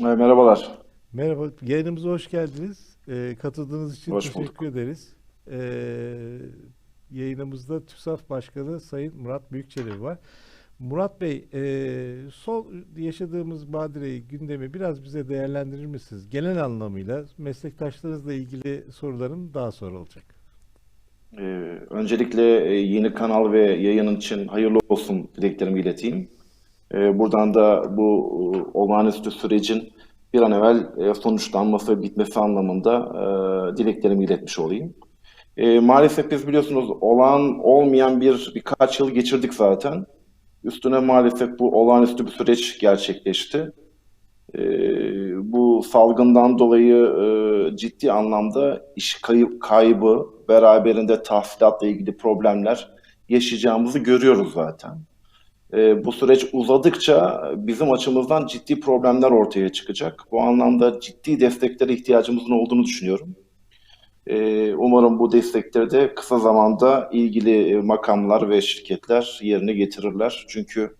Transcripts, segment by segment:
E, Merhabalar. Merhaba, yayınımıza hoş geldiniz. Ee, katıldığınız için Hoş teşekkür bulduk. ederiz. Ee, yayınımızda TÜSAF Başkanı Sayın Murat Büyükçelebi var. Murat Bey, e, son yaşadığımız badireyi, gündemi biraz bize değerlendirir misiniz? Genel anlamıyla meslektaşlarınızla ilgili sorularım daha sonra olacak. E, öncelikle e, yeni kanal ve yayının için hayırlı olsun dileklerimi ileteyim. E, buradan da bu e, olağanüstü sürecin bir an evvel e, sonuçlanması bitmesi anlamında e, dileklerimi iletmiş olayım. E, maalesef biz biliyorsunuz olağan olmayan bir birkaç yıl geçirdik zaten. Üstüne maalesef bu olağanüstü bir süreç gerçekleşti. Ee, bu salgından dolayı e, ciddi anlamda iş kayıp, kaybı, beraberinde tahsilatla ilgili problemler yaşayacağımızı görüyoruz zaten. Ee, bu süreç uzadıkça bizim açımızdan ciddi problemler ortaya çıkacak. Bu anlamda ciddi desteklere ihtiyacımızın olduğunu düşünüyorum. Ee, umarım bu destekleri de kısa zamanda ilgili e, makamlar ve şirketler yerine getirirler. Çünkü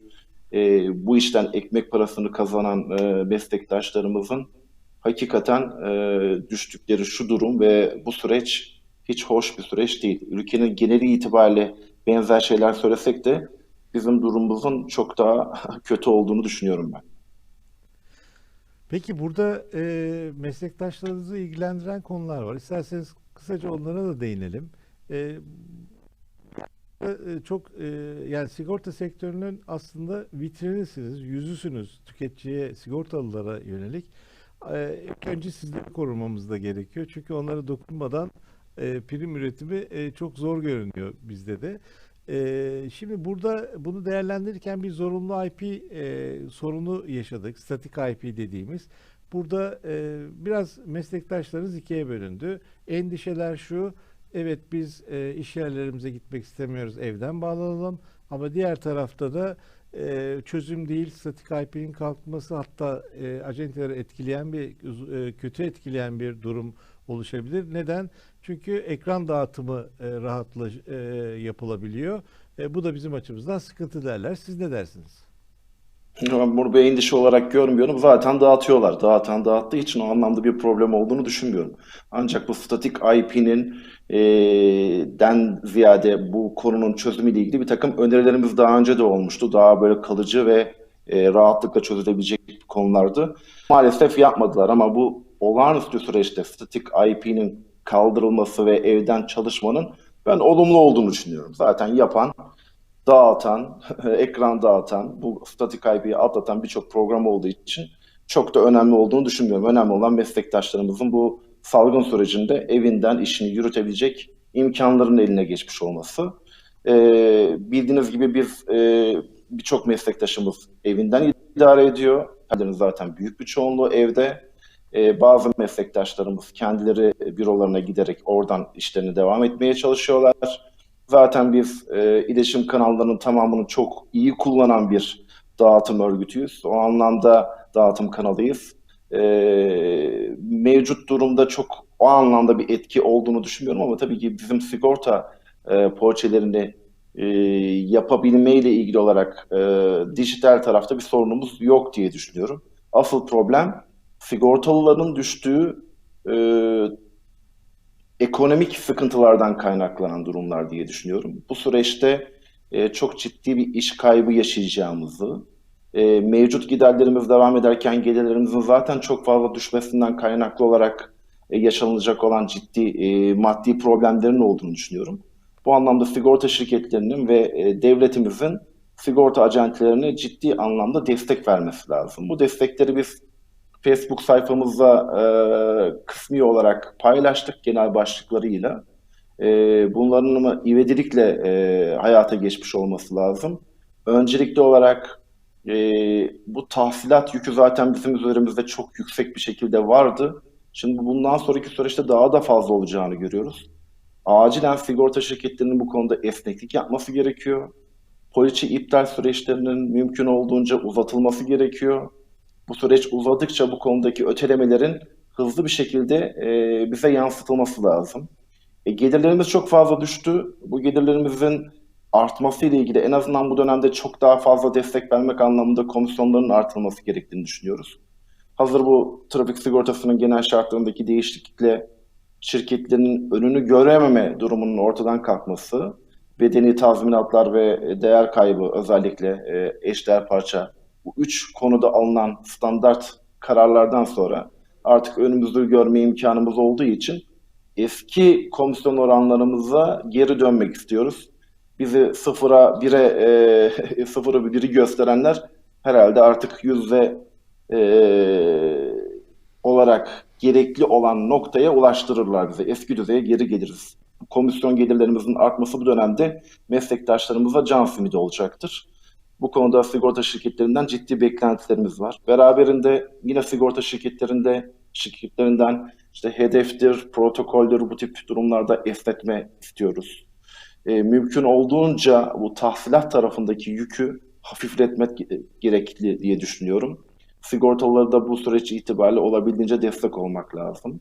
e, bu işten ekmek parasını kazanan e, meslektaşlarımızın hakikaten e, düştükleri şu durum ve bu süreç hiç hoş bir süreç değil. Ülkenin geneli itibariyle benzer şeyler söylesek de bizim durumumuzun çok daha kötü olduğunu düşünüyorum ben. Peki burada e, meslektaşlarınızı ilgilendiren konular var. İsterseniz kısaca onlara da değinelim. E, e, çok e, yani sigorta sektörünün aslında vitrinisiniz, yüzüsünüz tüketiciye, sigortalılara yönelik. E, önce sizleri korumamız da gerekiyor. Çünkü onlara dokunmadan e, prim üretimi e, çok zor görünüyor bizde de. E, şimdi burada bunu değerlendirirken bir zorunlu IP e, sorunu yaşadık. Statik IP dediğimiz. Burada e, biraz meslektaşlarınız ikiye bölündü. Endişeler şu. Evet biz e, iş yerlerimize gitmek istemiyoruz, evden bağlanalım. Ama diğer tarafta da e, çözüm değil, statik IP'nin kalkması hatta e, acenteleri etkileyen bir, e, kötü etkileyen bir durum oluşabilir. Neden? Çünkü ekran dağıtımı e, rahatla e, yapılabiliyor. E, bu da bizim açımızdan sıkıntı derler. Siz ne dersiniz? Ben bunu bir endişe olarak görmüyorum. Zaten dağıtıyorlar. Dağıtan dağıttığı için o anlamda bir problem olduğunu düşünmüyorum. Ancak bu statik IP'nin e, den ziyade bu konunun çözümüyle ilgili bir takım önerilerimiz daha önce de olmuştu. Daha böyle kalıcı ve e, rahatlıkla çözülebilecek konulardı. Maalesef yapmadılar ama bu olağanüstü süreçte statik IP'nin kaldırılması ve evden çalışmanın ben olumlu olduğunu düşünüyorum. Zaten yapan dağıtan, ekran dağıtan, bu statik IP'yi atlatan birçok program olduğu için çok da önemli olduğunu düşünmüyorum. Önemli olan meslektaşlarımızın bu salgın sürecinde evinden işini yürütebilecek imkanların eline geçmiş olması. Ee, bildiğiniz gibi biz e, birçok meslektaşımız evinden idare ediyor. Zaten büyük bir çoğunluğu evde. Ee, bazı meslektaşlarımız kendileri bürolarına giderek oradan işlerini devam etmeye çalışıyorlar. Zaten biz e, iletişim kanallarının tamamını çok iyi kullanan bir dağıtım örgütüyüz. O anlamda dağıtım kanalıyız. E, mevcut durumda çok o anlamda bir etki olduğunu düşünmüyorum ama tabii ki bizim sigorta e, poliçelerini e, yapabilmeyle ilgili olarak e, dijital tarafta bir sorunumuz yok diye düşünüyorum. Asıl problem sigortalıların düştüğü e, ekonomik sıkıntılardan kaynaklanan durumlar diye düşünüyorum. Bu süreçte e, çok ciddi bir iş kaybı yaşayacağımızı, e, mevcut giderlerimiz devam ederken gelirlerimizin zaten çok fazla düşmesinden kaynaklı olarak e, yaşanılacak olan ciddi e, maddi problemlerin olduğunu düşünüyorum. Bu anlamda sigorta şirketlerinin ve e, devletimizin sigorta acentlerine ciddi anlamda destek vermesi lazım. Bu destekleri biz Facebook sayfamızda e, kısmi olarak paylaştık genel başlıklarıyla. E, bunların ivedilikle e, hayata geçmiş olması lazım. Öncelikli olarak e, bu tahsilat yükü zaten bizim üzerimizde çok yüksek bir şekilde vardı. Şimdi bundan sonraki süreçte daha da fazla olacağını görüyoruz. Acilen sigorta şirketlerinin bu konuda esneklik yapması gerekiyor. Poliçe iptal süreçlerinin mümkün olduğunca uzatılması gerekiyor. Bu süreç uzadıkça bu konudaki ötelemelerin hızlı bir şekilde e, bize yansıtılması lazım. E, gelirlerimiz çok fazla düştü. Bu gelirlerimizin artması ile ilgili en azından bu dönemde çok daha fazla destek vermek anlamında komisyonların artırılması gerektiğini düşünüyoruz. Hazır bu trafik sigortasının genel şartlarındaki değişiklikle şirketlerin önünü görememe durumunun ortadan kalkması, bedeni tazminatlar ve değer kaybı özellikle e, eşdeğer parça bu üç konuda alınan standart kararlardan sonra artık önümüzü görme imkanımız olduğu için eski komisyon oranlarımıza geri dönmek istiyoruz. Bizi sıfıra bire e, sıfıra biri gösterenler herhalde artık yüzde e, olarak gerekli olan noktaya ulaştırırlar bizi. Eski düzeye geri geliriz. Komisyon gelirlerimizin artması bu dönemde meslektaşlarımıza can simidi olacaktır. Bu konuda sigorta şirketlerinden ciddi beklentilerimiz var. Beraberinde yine sigorta şirketlerinde şirketlerinden işte hedeftir, protokoldür bu tip durumlarda esnetme istiyoruz. E, mümkün olduğunca bu tahsilat tarafındaki yükü hafifletmek gerekli diye düşünüyorum. Sigortalıları da bu süreç itibariyle olabildiğince destek olmak lazım.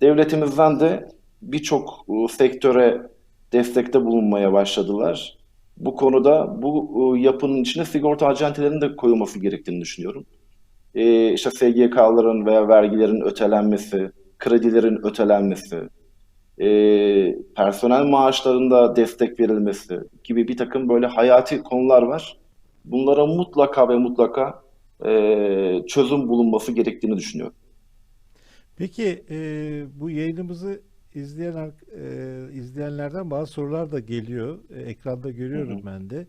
Devletimizden de birçok e, sektöre destekte bulunmaya başladılar. Bu konuda bu e, yapının içine sigorta acentelerinin de koyulması gerektiğini düşünüyorum. E, işte SGK'ların veya vergilerin ötelenmesi, kredilerin ötelenmesi, e, personel maaşlarında destek verilmesi gibi bir takım böyle hayati konular var. Bunlara mutlaka ve mutlaka e, çözüm bulunması gerektiğini düşünüyorum. Peki bu yayınımızı izleyen e, izleyenlerden bazı sorular da geliyor. E, ekranda görüyorum Hı hı. ben de.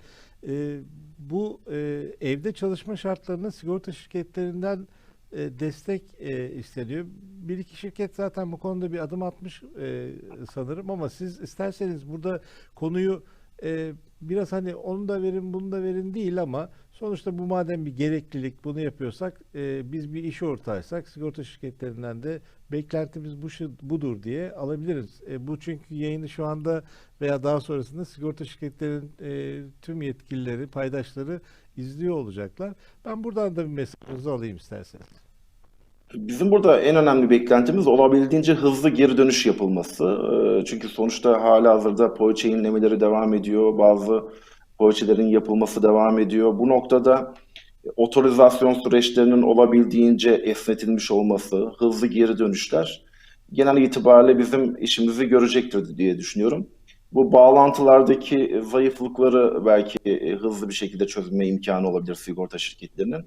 E, bu e, evde çalışma şartlarının sigorta şirketlerinden e, destek e, isteniyor. Bir iki şirket zaten bu konuda bir adım atmış e, sanırım ama siz isterseniz burada konuyu e, biraz hani onu da verin bunu da verin değil ama sonuçta bu madem bir gereklilik bunu yapıyorsak e, biz bir iş ortağıysak sigorta şirketlerinden de beklentimiz bu budur diye alabiliriz. E, bu çünkü yayını şu anda veya daha sonrasında sigorta şirketlerin e, tüm yetkilileri, paydaşları izliyor olacaklar. Ben buradan da bir mesajınızı alayım isterseniz. Bizim burada en önemli beklentimiz olabildiğince hızlı geri dönüş yapılması. Ee, Çünkü sonuçta halihazırda poğaça inlemeleri devam ediyor. Bazı poğaçaların yapılması devam ediyor. Bu noktada otorizasyon süreçlerinin olabildiğince esnetilmiş olması, hızlı geri dönüşler genel itibariyle bizim işimizi görecektir diye düşünüyorum. Bu bağlantılardaki zayıflıkları belki e, hızlı bir şekilde çözme imkanı olabilir sigorta şirketlerinin.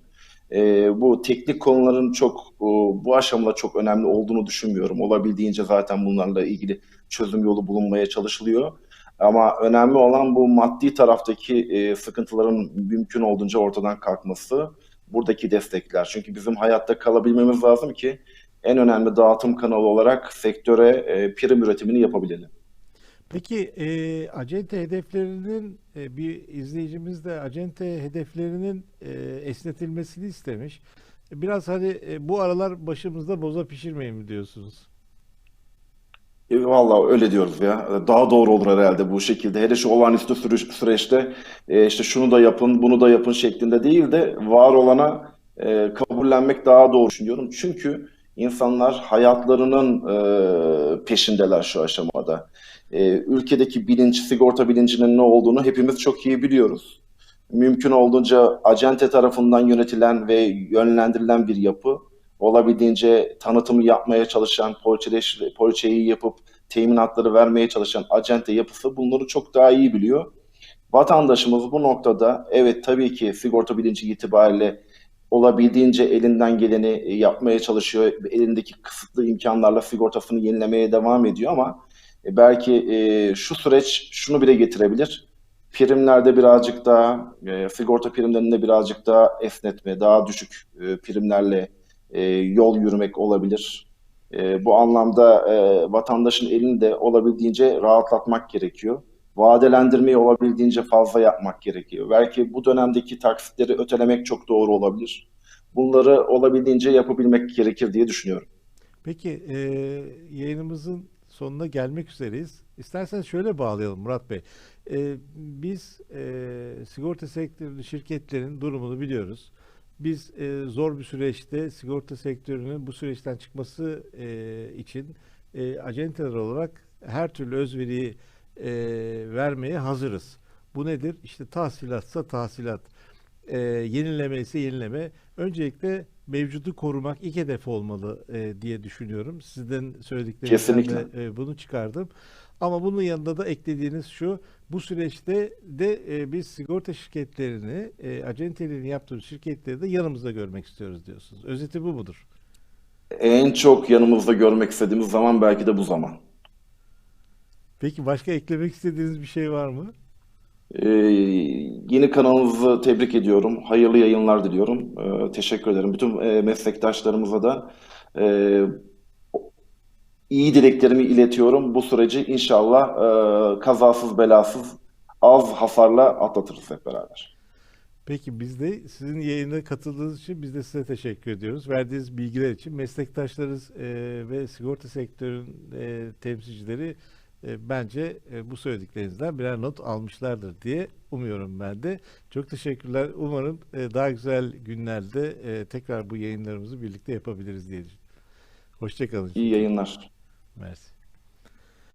E, bu teknik konuların çok e, bu aşamada çok önemli olduğunu düşünmüyorum. Olabildiğince zaten bunlarla ilgili çözüm yolu bulunmaya çalışılıyor. Ama önemli olan bu maddi taraftaki e, sıkıntıların mümkün olduğunca ortadan kalkması, buradaki destekler. Çünkü bizim hayatta kalabilmemiz lazım ki en önemli dağıtım kanalı olarak sektöre e, prim üretimini yapabilelim. Peki e, acente hedeflerinin e, bir izleyicimiz de acente hedeflerinin e, esnetilmesini istemiş. Biraz hani e, bu aralar başımızda boza pişirmeyin mi diyorsunuz? E, Vallahi öyle diyoruz ya. Daha doğru olur herhalde bu şekilde. Hele şu olağanüstü süreçte e, işte şunu da yapın, bunu da yapın şeklinde değil de var olana e, kabullenmek daha doğru düşünüyorum. Çünkü insanlar hayatlarının e, peşindeler şu aşamada. E, ülkedeki bilinç, sigorta bilincinin ne olduğunu hepimiz çok iyi biliyoruz. Mümkün olduğunca acente tarafından yönetilen ve yönlendirilen bir yapı olabildiğince tanıtımı yapmaya çalışan, poliçeyi yapıp teminatları vermeye çalışan acente yapısı bunları çok daha iyi biliyor. Vatandaşımız bu noktada evet tabii ki sigorta bilinci itibariyle olabildiğince elinden geleni yapmaya çalışıyor. Elindeki kısıtlı imkanlarla sigortasını yenilemeye devam ediyor ama e, belki e, şu süreç şunu bile getirebilir. Primlerde birazcık daha, e, sigorta primlerinde birazcık daha esnetme, daha düşük e, primlerle e, yol yürümek olabilir. E, bu anlamda e, vatandaşın elini de olabildiğince rahatlatmak gerekiyor. Vadelendirmeyi olabildiğince fazla yapmak gerekiyor. Belki bu dönemdeki taksitleri ötelemek çok doğru olabilir. Bunları olabildiğince yapabilmek gerekir diye düşünüyorum. Peki e, yayınımızın sonuna gelmek üzereyiz. İsterseniz şöyle bağlayalım Murat Bey. E, biz e, sigorta sektörü şirketlerin durumunu biliyoruz. Biz e, zor bir süreçte sigorta sektörünün bu süreçten çıkması e, için e, acenteler olarak her türlü özveriyi e, vermeye hazırız. Bu nedir? İşte tahsilatsa tahsilat, e, yenileme ise yenileme. Öncelikle mevcudu korumak ilk hedef olmalı e, diye düşünüyorum. Sizden söylediklerinizden de e, bunu çıkardım. Ama bunun yanında da eklediğiniz şu, bu süreçte de e, biz sigorta şirketlerini, e, acenteliğini yaptığımız şirketleri de yanımızda görmek istiyoruz diyorsunuz. Özeti bu mudur? En çok yanımızda görmek istediğimiz zaman belki de bu zaman. Peki başka eklemek istediğiniz bir şey var mı? Ee, yeni kanalınızı tebrik ediyorum. Hayırlı yayınlar diliyorum. Ee, teşekkür ederim. Bütün e, meslektaşlarımıza da e, iyi dileklerimi iletiyorum. Bu süreci inşallah e, kazasız belasız az hasarla atlatırız hep beraber. Peki biz de sizin yayına katıldığınız için biz de size teşekkür ediyoruz. Verdiğiniz bilgiler için meslektaşlarınız e, ve sigorta sektörün e, temsilcileri e, bence e, bu söylediklerinizden birer not almışlardır diye umuyorum ben de. Çok teşekkürler. Umarım e, daha güzel günlerde e, tekrar bu yayınlarımızı birlikte yapabiliriz diye düşünüyorum. Hoşçakalın. İyi yayınlar. Mersi.